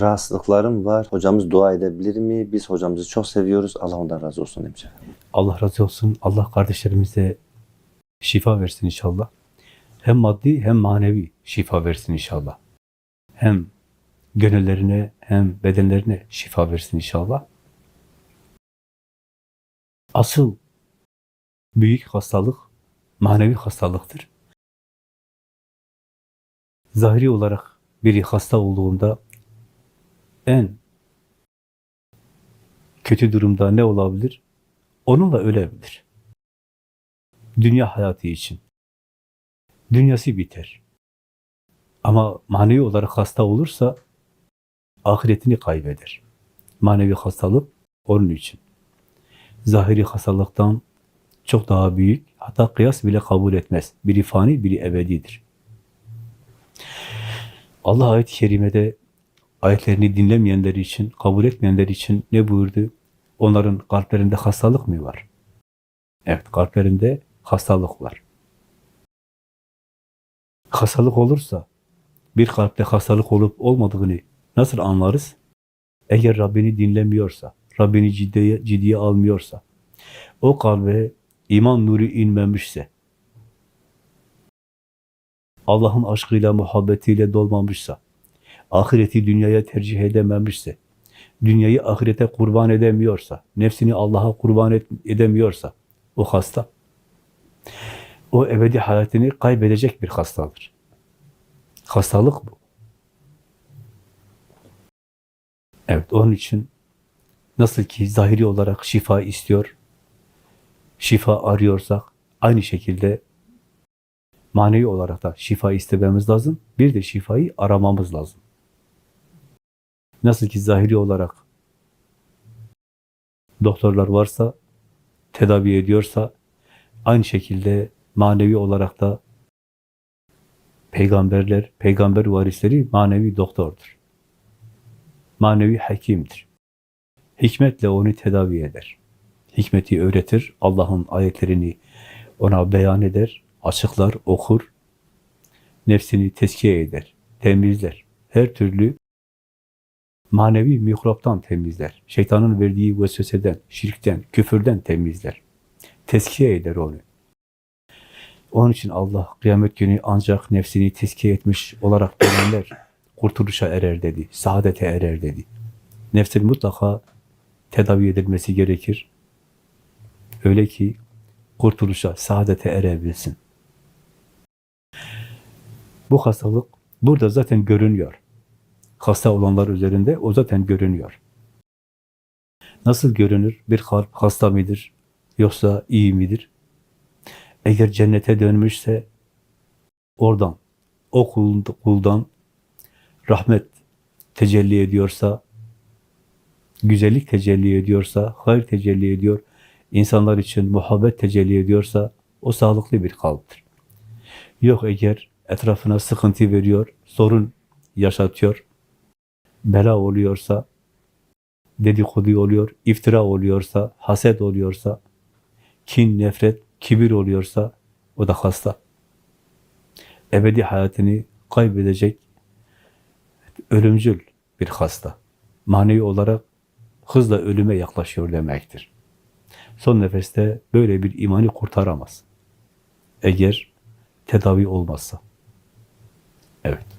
rahatsızlıklarım var. Hocamız dua edebilir mi? Biz hocamızı çok seviyoruz. Allah ondan razı olsun demiş. Allah razı olsun. Allah kardeşlerimize şifa versin inşallah. Hem maddi hem manevi şifa versin inşallah. Hem gönüllerine hem bedenlerine şifa versin inşallah. Asıl büyük hastalık manevi hastalıktır. Zahiri olarak biri hasta olduğunda en kötü durumda ne olabilir? Onunla ölebilir. Dünya hayatı için. Dünyası biter. Ama manevi olarak hasta olursa ahiretini kaybeder. Manevi hastalık onun için. Zahiri hastalıktan çok daha büyük, hatta kıyas bile kabul etmez. Biri fani, biri ebedidir. Allah ayet-i kerimede ayetlerini dinlemeyenler için, kabul etmeyenler için ne buyurdu? Onların kalplerinde hastalık mı var? Evet, kalplerinde hastalık var. Hastalık olursa, bir kalpte hastalık olup olmadığını nasıl anlarız? Eğer Rabbini dinlemiyorsa, Rabbini ciddiye, ciddiye almıyorsa, o kalbe iman nuru inmemişse, Allah'ın aşkıyla, muhabbetiyle dolmamışsa, ahireti dünyaya tercih edememişse, dünyayı ahirete kurban edemiyorsa, nefsini Allah'a kurban edemiyorsa, o hasta. O ebedi hayatını kaybedecek bir hastadır. Hastalık bu. Evet, onun için nasıl ki zahiri olarak şifa istiyor, şifa arıyorsak, aynı şekilde manevi olarak da şifa istememiz lazım. Bir de şifayı aramamız lazım. Nasıl ki zahiri olarak doktorlar varsa, tedavi ediyorsa, aynı şekilde manevi olarak da peygamberler, peygamber varisleri manevi doktordur. Manevi hekimdir. Hikmetle onu tedavi eder. Hikmeti öğretir, Allah'ın ayetlerini ona beyan eder, açıklar, okur, nefsini teskiye eder, temizler. Her türlü manevi mikroptan temizler. Şeytanın verdiği vesveseden, şirkten, küfürden temizler. Teskiye eder onu. Onun için Allah kıyamet günü ancak nefsini teskiye etmiş olarak dönenler kurtuluşa erer dedi, saadete erer dedi. Nefsin mutlaka tedavi edilmesi gerekir. Öyle ki kurtuluşa, saadete erebilsin. Bu hastalık burada zaten görünüyor. Hasta olanlar üzerinde o zaten görünüyor. Nasıl görünür? Bir kalp hasta mıdır? Yoksa iyi midir? Eğer cennete dönmüşse oradan, o kul- kuldan rahmet tecelli ediyorsa, güzellik tecelli ediyorsa, hayır tecelli ediyor, insanlar için muhabbet tecelli ediyorsa o sağlıklı bir kalptir. Yok eğer etrafına sıkıntı veriyor, sorun yaşatıyor, bela oluyorsa, dedikodu oluyor, iftira oluyorsa, haset oluyorsa, kin, nefret, kibir oluyorsa o da hasta. Ebedi hayatını kaybedecek ölümcül bir hasta. Manevi olarak hızla ölüme yaklaşıyor demektir. Son nefeste böyle bir imanı kurtaramaz. Eğer tedavi olmazsa. Evet.